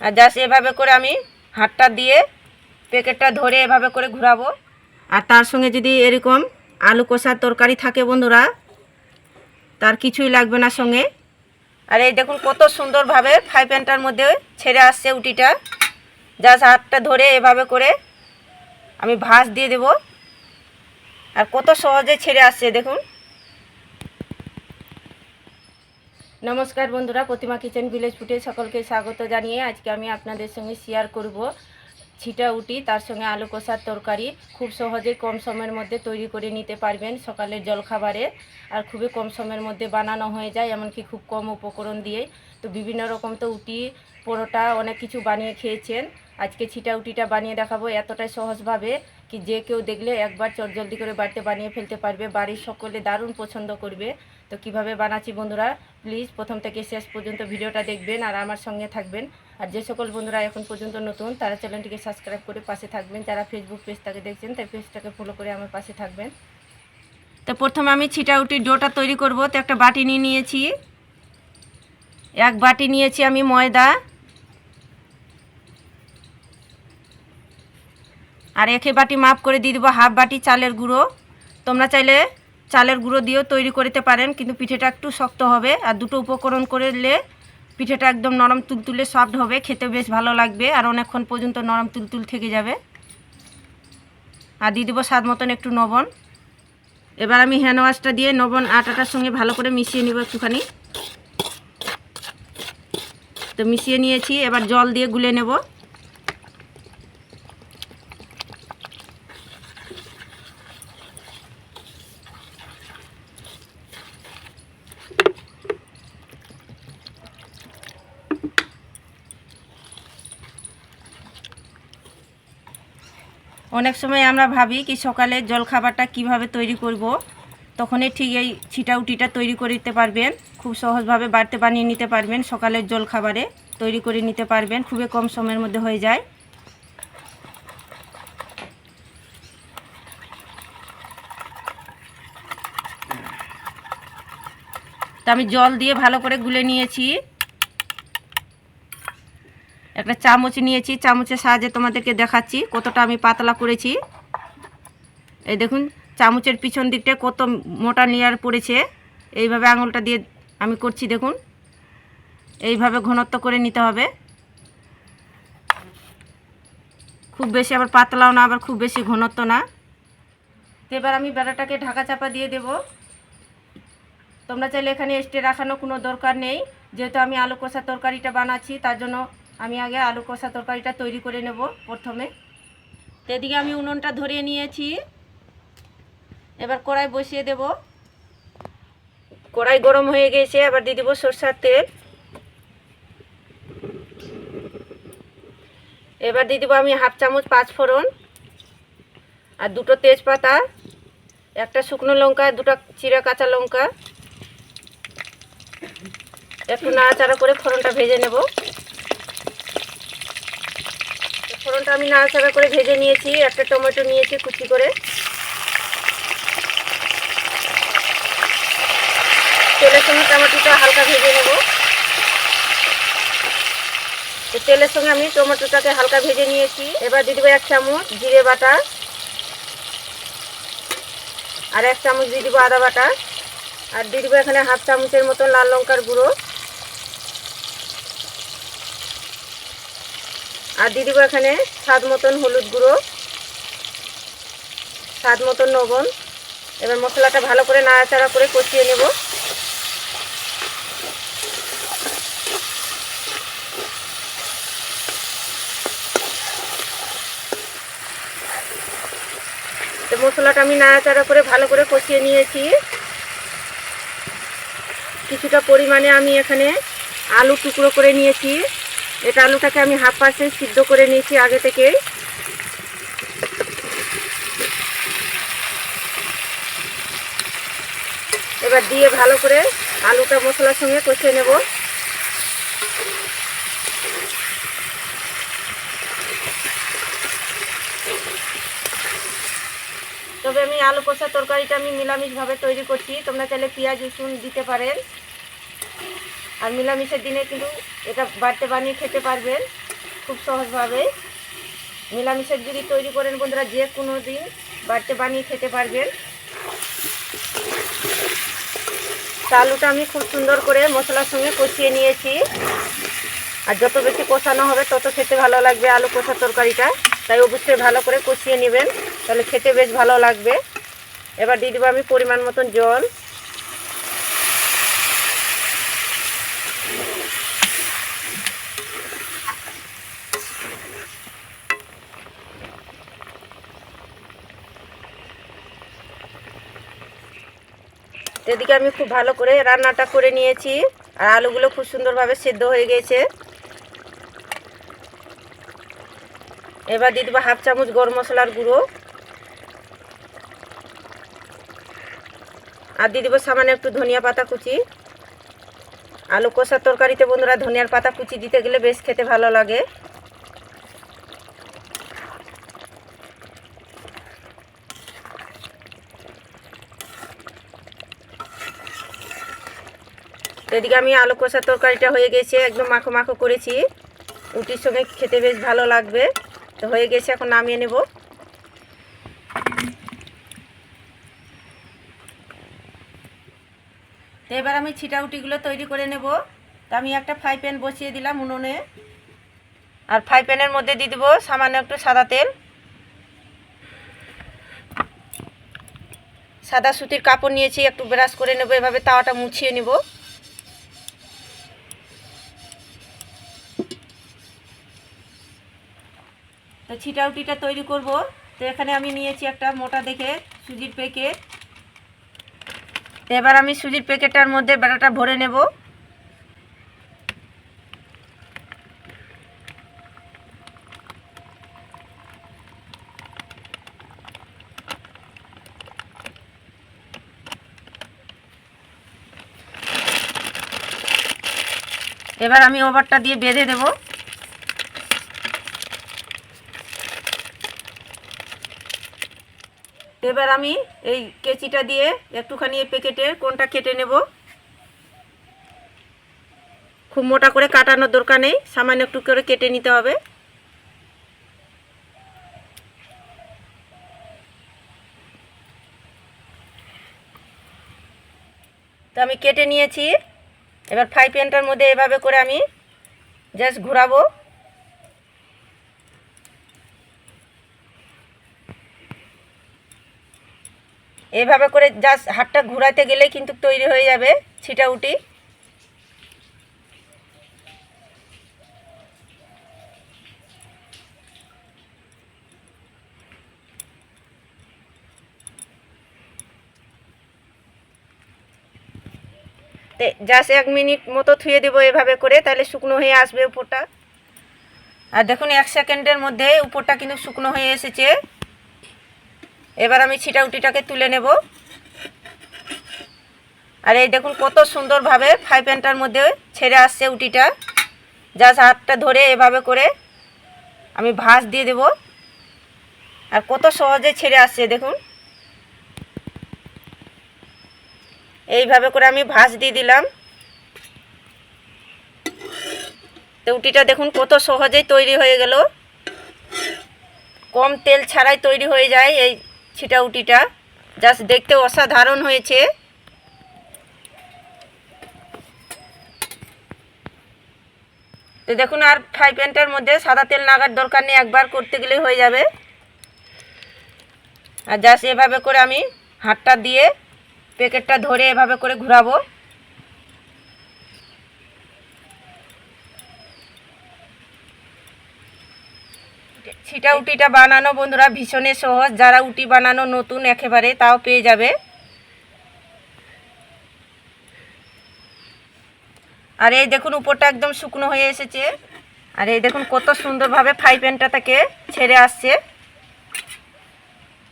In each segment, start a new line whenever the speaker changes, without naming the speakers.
আর just এভাবে করে আমি হাতটা দিয়ে প্যাকেটটা ধরে এভাবে করে ঘোরাবো। আর তার সঙ্গে যদি এরকম আলু কষার তরকারি থাকে বন্ধুরা, তার কিছুই লাগবে না সঙ্গে। আর এই দেখুন কত সুন্দরভাবে ফ্রাই প্যানটার মধ্যে ছেড়ে আসছে উটিটা। জাস্ট হাতটা ধরে এভাবে করে আমি ভাঁজ দিয়ে দেব। আর কত সহজে ছেড়ে আসছে দেখুন। নমস্কার বন্ধুরা, প্রতিমা কিচেন ভিলেজ ফুটে সকলকে স্বাগত জানিয়ে আজকে আমি আপনাদের সঙ্গে শেয়ার করব ছিটা উটি, তার সঙ্গে আলু কষার তরকারি। খুব সহজে কম সময়ের মধ্যে তৈরি করে নিতে পারবেন সকালের জলখাবারে। আর খুবই কম সময়ের মধ্যে বানানো হয়ে যায়, এমনকি খুব কম উপকরণ দিয়ে। তো বিভিন্ন রকম তো উটি, পরোটা, অনেক কিছু বানিয়ে খেয়েছেন। আজকে ছিটা উটিটা বানিয়ে দেখাবো এতটাই সহজভাবে কি যে কেউ দেখলে একবার চটজলদি করে বাড়িতে বানিয়ে ফেলতে পারবে, বাড়ির সকলে দারুণ পছন্দ করবে। তো কীভাবে বানাচ্ছি বন্ধুরা প্লিজ প্রথম থেকে শেষ পর্যন্ত ভিডিওটা দেখবেন আর আমার সঙ্গে থাকবেন। আর যে সকল বন্ধুরা এখন পর্যন্ত নতুন, তারা চ্যানেলটিকে সাবস্ক্রাইব করে পাশে থাকবেন। যারা ফেসবুক পেজটাকে দেখছেন, তাই পেজটাকে ফলো করে আমার পাশে থাকবেন। তো প্রথমে আমি ছিটাউটির ডোটা তৈরি করব। তো একটা বাটি নিয়ে নিয়েছি। এক বাটি নিয়েছি আমি ময়দা। আর একে বাটি মাপ করে দিয়ে দেবো হাফ বাটি চালের গুঁড়ো। তোমরা চাইলে চালের গুঁড়ো দিয়েও তৈরি করতে পারেন, কিন্তু পিঠেটা একটু শক্ত হবে আর দুটো উপকরণ করলে পিঠেটা একদম নরম তুলতুলে সফট হবে খেতে বেশ ভালো লাগবে আর অনেকক্ষণ পর্যন্ত নরম তুলতুল থেকে যাবে। আর দিয়ে দেবো স্বাদ মতন একটু লবণ এবার আমি হ্যান্ড ওয়াশটা দিয়ে লবণ আটাটার সঙ্গে ভালো করে মিশিয়ে নেব একটুখানি। তো মিশিয়ে নিয়েছি, এবার জল দিয়ে গুলে নেব। অনেক সময় আমরা ভাবি কি সকালে জলখাবারটা কীভাবে তৈরি করব, তখনই ঠিক এই ছিটাউটিটা তৈরি করে দিতে পারবেন। খুব সহজভাবে বাড়িতে বানিয়ে নিতে পারবেন, সকালের জলখাবারে তৈরি করে নিতে পারবেন, খুবই কম সময়ের মধ্যে হয়ে যায়। তা আমি জল দিয়ে ভালো করে গুলে নিয়েছি। একটা চামচ নিয়েছি, চামচের সাহায্যে তোমাদেরকে দেখাচ্ছি কতটা আমি পাতলা করেছি। এই দেখুন, চামচের পিছন দিকটা কত মোটা লেয়ার পড়েছে। এইভাবে আঙুলটা দিয়ে আমি করছি, দেখুন। এইভাবে ঘনত্ব করে নিতে হবে। খুব বেশি আবার পাতলাও না, আবার খুব বেশি ঘনত্ব না। এবার আমি বেড়াটাকে ঢাকা চাপা দিয়ে দেব। তোমরা চাইলে এখানে স্টে রাখানো কোনো দরকার নেই। যেহেতু আমি আলু কষা তরকারিটা বানাচ্ছি, তার জন্য আমি আগে আলু কষা তরকারিটা তৈরি করে নেব প্রথমে। এদিকে আমি উনুনটা ধরিয়ে নিয়েছি। এবার কড়াই বসিয়ে দেব। কড়াই গরম হয়ে গেছে, এবার দিয়ে দেবো সরষার তেল। এবার দিয়ে দেবো আমি হাফ চামচ পাঁচ ফোড়ন আর দুটো তেজপাতা, একটা শুকনো লঙ্কা, দুটো চিরা কাঁচা লঙ্কা। একটু নাড়াচাড়া করে ফোড়নটা ভেজে নেব। ফোড়নটা আমি নাড়াচাড়া করে ভেজে নিয়েছি। একটা টমেটো নিয়েছি কুচি করে। তেলের সঙ্গে টমেটোটা হালকা ভেজে নেব। তেলের সঙ্গে আমি টমেটোটাকে হালকা ভেজে নিয়েছি। এবার দিয়ে দেবো এক চামচ জিরে বাটা আর এক চামচ দিয়ে দেবো আদা বাটা। আর দিয়ে দেবো এখানে হাফ চামচের মতো লাল লঙ্কার গুঁড়ো। আর দিয়ে দেবো এখানে স্বাদ মতন হলুদ গুঁড়ো, স্বাদ মতন লবণ। এবার মশলাটা ভালো করে নাড়াচাড়া করে কষিয়ে নেব। তো মশলাটা আমি নাড়াচাড়া করে ভালো করে কষিয়ে নিয়েছি। কিছুটা পরিমাণে আমি এখানে আলু টুকরো করে নিয়েছি। এটা আলুটাকে আমি হাফ পার্সেন্ট সিদ্ধ করে নিয়েছি আগে থেকে। এবার দিয়ে ভালো করে আলুটা মশলার সঙ্গে কষিয়ে নেব। তবে আমি আলু কষা তরকারিটা আমি নিরামিষভাবে তৈরি করছি। তোমরা চাইলে পেঁয়াজ রসুন দিতে পারেন। আর নিরামিষের দিনে কিন্তু এটা বাড়িতে বানিয়ে খেতে পারবেন খুব সহজভাবে। নিরামিষের যদি তৈরি করেন বন্ধুরা, যে কোনো দিন বাড়িতে বানিয়ে খেতে পারবেন। আলুটা আমি খুব সুন্দর করে মশলার সঙ্গে কষিয়ে নিয়েছি। আর যত বেশি কষানো হবে, তত খেতে ভালো লাগবে আলু কষা তরকারিটা। তাই অবশ্যই ভালো করে কষিয়ে নেবেন, তাহলে খেতে বেশ ভালো লাগবে। এবার দিয়ে দেবো আমি পরিমাণ মতন জল। এদিকে আমি খুব ভালো করে রান্নাটা করে নিয়েছি। আর আলুগুলো খুব সুন্দরভাবে সেদ্ধ হয়ে গেছে। এবার দিয়ে দেবো হাফ চামচ গরম মশলার গুঁড়ো। আর দিয়ে দেবো সামান্য একটু ধনিয়া পাতা কুচি। আলু কষার তরকারিতে বন্ধুরা ধনিয়ার পাতা কুচি দিতে গেলে বেশ খেতে ভালো লাগে। এদিকে আমি আলু কষার তরকারিটা হয়ে গেছে, একদম মাখো মাখো করেছি। রুটির সঙ্গে খেতে বেশ ভালো লাগবে। তো হয়ে গেছে, এখন নামিয়ে নেব। তো এবার আমি ছিটা ছিটাউটিগুলো তৈরি করে নেব। তো আমি একটা ফ্রাই প্যান বসিয়ে দিলাম উনুনে। আর ফ্রাই প্যানের মধ্যে দিয়ে দেবো সামান্য একটু সাদা তেল। সাদা সুতির কাপড় নিয়েছি, একটু ব্রাশ করে নেব, এভাবে তাওয়াটা মুছিয়ে নেব। তো ছিটাউটিটা তৈরি করব। তো এখানে আমি নিয়েছি একটা মোটা দেখে সুজির প্যাকেট। এবার আমি সুজির প্যাকেটটার মধ্যে বেড়াটা ভরে নেব। এবার আমি ওভারটা দিয়ে বেঁধে দেবো। এবার আমি এই কেচিটা দিয়ে একটুখানি এই প্যাকেটের কোনটা কেটে নেব? খুব মোটা করে কাটানোর দরকার নেই, সামান্য একটু করে কেটে নিতে হবে। তো আমি কেটে নিয়েছি। এবার ফ্রাই প্যানটার মধ্যে এভাবে করে আমি জাস্ট ঘোরাবো। এভাবে করে জাস্ট হাতটা ঘোরাতে গেলেই কিন্তু তৈরি হয়ে যাবে ছিটা উটি। জাস্ট এক মিনিট মতো থুয়ে দেবো এভাবে করে, তাহলে শুকনো হয়ে আসবে উপরটা। আর দেখুন, এক সেকেন্ডের মধ্যে উপরটা কিন্তু শুকনো হয়ে এসেছে। এবার আমি ছিটা উটিটাকে তুলে নেব। আর এই দেখুন কত সুন্দরভাবে ফ্রাই প্যানটার মধ্যে ছেড়ে আসছে উটিটা। জাস্ট হাতটা ধরে এভাবে করে আমি ভাঁজ দিয়ে দেব। আর কত সহজে ছেড়ে আসছে দেখুন। এইভাবে করে আমি ভাঁজ দিয়ে দিলাম। তো উটিটা দেখুন কত সহজেই তৈরি হয়ে গেল। কম তেল ছাড়াই তৈরি হয়ে যায় এই ছিটা উটিটা। জাস্ট দেখতে অসাধারণ হয়েছে। তো দেখুন, আর ফ্রাই প্যানটার মধ্যে সাদা তেল নাগার দরকার নেই, একবার করতে গেলে হয়ে যাবে। আর জাস্ট এভাবে করে আমি হাতটা দিয়ে প্যাকেটটা ধরে এভাবে করে ঘোরাবো। ছিটা উটিটা বানানো, বন্ধুরা, ভীষণে সহজ। যারা উটি বানানো নতুন একেবারে, তাও পেয়ে যাবে। আর এই দেখুন, উপরটা একদম শুকনো হয়ে এসেছে। আর এই দেখুন, কত সুন্দরভাবে ফ্রাই প্যানটা থেকে ছেড়ে আসছে।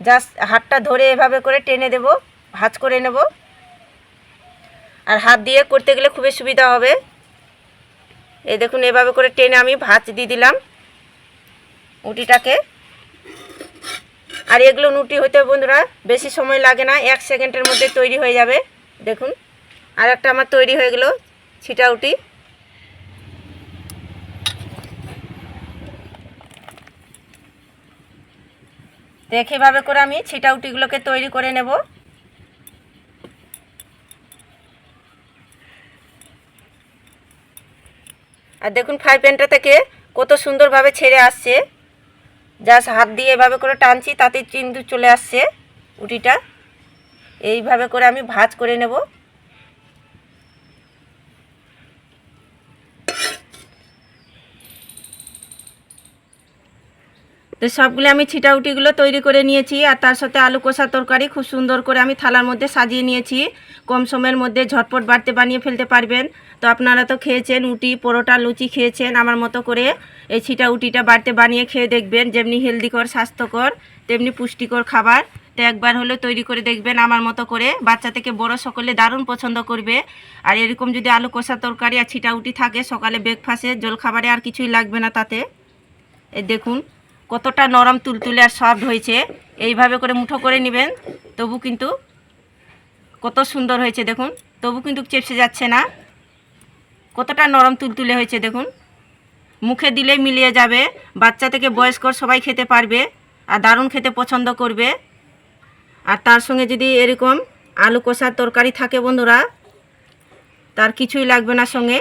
জাস্ট হাতটা ধরে এভাবে করে টেনে দেব, ভাজ করে নেব। আর হাত দিয়ে করতে গেলে খুবই সুবিধা হবে। এই দেখুন, এভাবে করে টেনে আমি ভাজ দিয়ে দিলাম। উটিটাকে আর এগুলো নুটি হইতে বন্ধুরা বেশি সময় লাগে না, এক সেকেন্ডের মধ্যে তৈরি হয়ে যাবে, দেখুন। আর একটা আমার তৈরি হয়ে গেল ছিটা উটি। দেখে একইভাবে করে আমি ছিটা উটিগুলোকে তৈরি করে নেব। আর দেখুন ফ্রাই প্যানটা থেকে কত সুন্দরভাবে ছেড়ে আসছে। জাস্ট হাত দিয়ে এভাবে করে টানছি তাতে চিন্দু চলে আসছে, উটিটা। এইভাবে করে আমি ভাজ করে নেব। তো সবগুলো আমি ছিটাউটিগুলো তৈরি করে নিয়েছি আর তার সাথে আলু কষা তরকারি খুব সুন্দর করে আমি থালার মধ্যে সাজিয়ে নিয়েছি। কম সময়ের মধ্যে ঝটপট বাড়তে বানিয়ে ফেলতে পারবেন। তো আপনারা তো খেয়েছেন উটি পরোটা, লুচি খেয়েছেন, আমার মতো করে এই ছিটা উটিটা বাড়তে বানিয়ে খেয়ে দেখবেন, যেমনি হেলদিকর, স্বাস্থ্যকর, তেমনি পুষ্টিকর খাবার। তো একবার হলে তৈরি করে দেখবেন আমার মতো করে। বাচ্চা থেকে বড় সকলে দারুণ পছন্দ করবে। আর এরকম যদি আলু কষা তরকারি আর ছিটা উটি থাকে সকালে ব্রেকফাস্টে জলখাবারে আর কিছুই লাগবে না তাতে। দেখুন। কতটা নরম তুলতুলে আর সফট হয়েছে, এইভাবে করে মুঠো করে নেবেন। তবু কিন্তু কত সুন্দর হয়েছে দেখুন, তবু কিন্তু চেপসে যাচ্ছে না। কতটা নরম তুলতুলে হয়েছে দেখুন। মুখে দিলেই মিলিয়ে যাবে, বাচ্চা থেকে বয়স্কর সবাই খেতে পারবে আর দারুণ খেতে পছন্দ করবে। আর তার সঙ্গে যদি এরকম আলু কষার তরকারি থাকে বন্ধুরা, তার কিছুই লাগবে না সঙ্গে।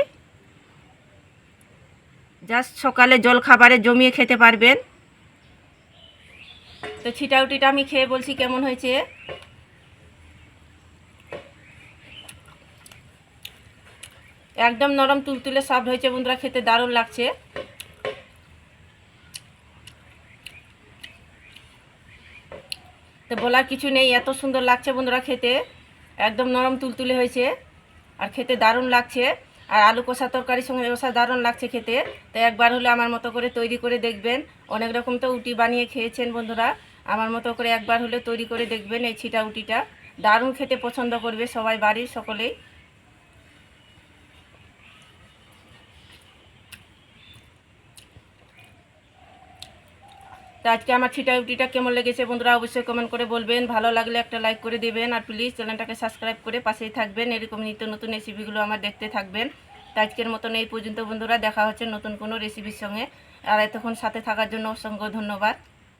জাস্ট সকালে জল খাবারে জমিয়ে খেতে পারবেন। তো ছিটাউটিটা আমি খেয়ে বলছি কেমন হয়েছে? একদম নরম তুলতুলে সফট হয়েছে বন্ধুরা, খেতে দারুণ লাগছে। তো বলার কিছু নেই, এত সুন্দর লাগছে বন্ধুরা খেতে। একদম নরম তুলতুলে হয়েছে আর খেতে দারুণ লাগছে। আর আলু কষা তরকারির সঙ্গে কষা দারুণ লাগছে খেতে। তো একবার হলে আমার মতো করে তৈরি করে দেখবেন। অনেক রকম তো উটি বানিয়ে খেয়েছেন বন্ধুরা। আমার মতো করে একবার হলে তৈরি করে দেখবেন এই ছিটা উটিটা। দারুণ খেতে পছন্দ করবে সবাই, বাড়ির সকলেই। তো আজকে আমার ছিটা উটিটা কেমন লেগেছে বন্ধুরা অবশ্যই কমেন্ট করে বলবেন। ভালো লাগলে একটা লাইক করে দেবেন। আর প্লিজ চ্যানেলটাকে সাবস্ক্রাইব করে পাশেই থাকবেন। এরকম নিত্য নতুন রেসিপিগুলো আমার দেখতে থাকবেন। তো আজকের মতন এই পর্যন্ত বন্ধুরা। দেখা হচ্ছে নতুন কোনো রেসিপির সঙ্গে। আর এতক্ষণ সাথে থাকার জন্য অসংখ্য ধন্যবাদ।